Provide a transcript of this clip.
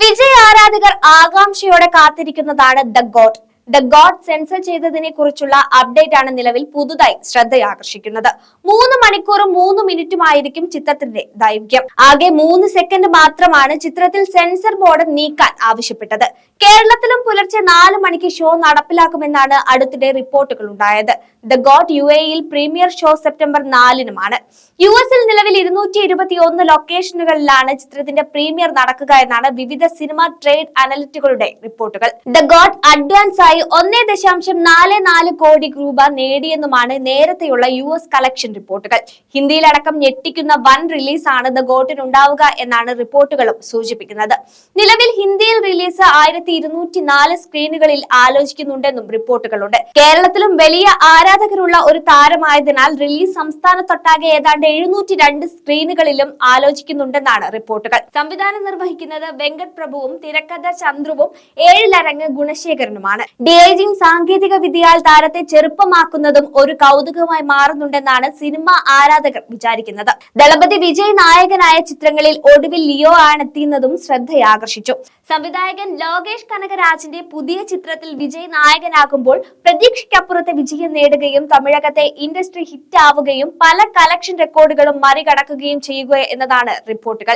വിജയ് ആരാധകർ ആകാംക്ഷയോടെ കാത്തിരിക്കുന്നതാണ് the God. The God censor ചെയ്തതിനെ കുറിച്ചുള്ള അപ്ഡേറ്റ് ആണ് നിലവിൽ പുതുതായി ശ്രദ്ധയാകർഷിക്കുന്നത്. മൂന്ന് മണിക്കൂറും മൂന്ന് മിനിറ്റുമായിരിക്കും ചിത്രത്തിന്റെ ദൈർഘ്യം. ആകെ മൂന്ന് സെക്കൻഡ് മാത്രമാണ് ചിത്രത്തിൽ സെൻസർ ബോർഡ് നീക്കാൻ ആവശ്യപ്പെട്ടത്. കേരളത്തിലും പുലർച്ചെ നാല് മണിക്ക് ഷോ നടപ്പിലാക്കുമെന്നാണ് അടുത്തിടെ റിപ്പോർട്ടുകൾ ഉണ്ടായത്. ദ ഗോഡ് യു എയിൽ പ്രീമിയർ ഷോ സെപ്റ്റംബർ നാലിനുമാണ്. യു എസിൽ നിലവിൽ ഇരുന്നൂറ്റി ഇരുപത്തി ഒന്ന് ലൊക്കേഷനുകളിലാണ് ചിത്രത്തിന്റെ പ്രീമിയർ നടക്കുക എന്നാണ് വിവിധ സിനിമ ട്രേഡ് അനലിറ്റുകളുടെ റിപ്പോർട്ടുകൾ. ദ ഗോഡ് അഡ്വാൻസ് ആയി ഒന്നേ ദശാംശം നാല് നാല് കോടി രൂപ നേടിയെന്നുമാണ് നേരത്തെയുള്ള യു എസ് കളക്ഷൻ റിപ്പോർട്ടുകൾ. ഹിന്ദിയിലടക്കം ഞെട്ടിക്കുന്ന വൺ റിലീസാണ് ദ ഗോട്ടിന് ഉണ്ടാവുക എന്നാണ് റിപ്പോർട്ടുകളും സൂചിപ്പിക്കുന്നത്. നിലവിൽ ഹിന്ദിയിൽ റിലീസ് ആയിരത്തി ഇരുന്നൂറ്റി നാല് സ്ക്രീനുകളിൽ ആലോചിക്കുന്നുണ്ടെന്നും റിപ്പോർട്ടുകളുണ്ട്. കേരളത്തിലും വലിയ ആരാധകരുള്ള ഒരു താരമായതിനാൽ റിലീസ് സംസ്ഥാനത്തൊട്ടാകെ ഏതാണ്ട് എഴുന്നൂറ്റി രണ്ട് സ്ക്രീനുകളിലും ആലോചിക്കുന്നുണ്ടെന്നാണ് റിപ്പോർട്ടുകൾ. സംവിധാനം നിർവഹിക്കുന്നത് വെങ്കട് പ്രഭുവും തിരക്കഥ ചന്ദ്രുവും ഏഴിലരങ്ങ് ഗുണശേഖരനുമാണ്. ഡിഐജിങ് സാങ്കേതിക വിദ്യയാൽ താരത്തെ ചെറുപ്പമാക്കുന്നതും ഒരു കൗതുകമായി മാറുന്നുണ്ടെന്നാണ് സിനിമ ആരാധകർ വിചാരിക്കുന്നത്. ദളപതി വിജയ് നായകനായ ചിത്രങ്ങളിൽ ഒടുവിൽ ലിയോ ആണ് ശ്രദ്ധയാകർഷിച്ചു. സംവിധായകൻ ലോകേഷ് കനകരാജിന്റെ പുതിയ ചിത്രത്തിൽ വിജയ് നായകനാകുമ്പോൾ പ്രതീക്ഷയ്ക്കപ്പുറത്തെ വിജയം നേടുകയും തമിഴകത്തെ ഇൻഡസ്ട്രി ഹിറ്റ് ആവുകയും പല കളക്ഷൻ റെക്കോർഡുകളും മറികടക്കുകയും ചെയ്യുക എന്നതാണ് റിപ്പോർട്ടുകൾ.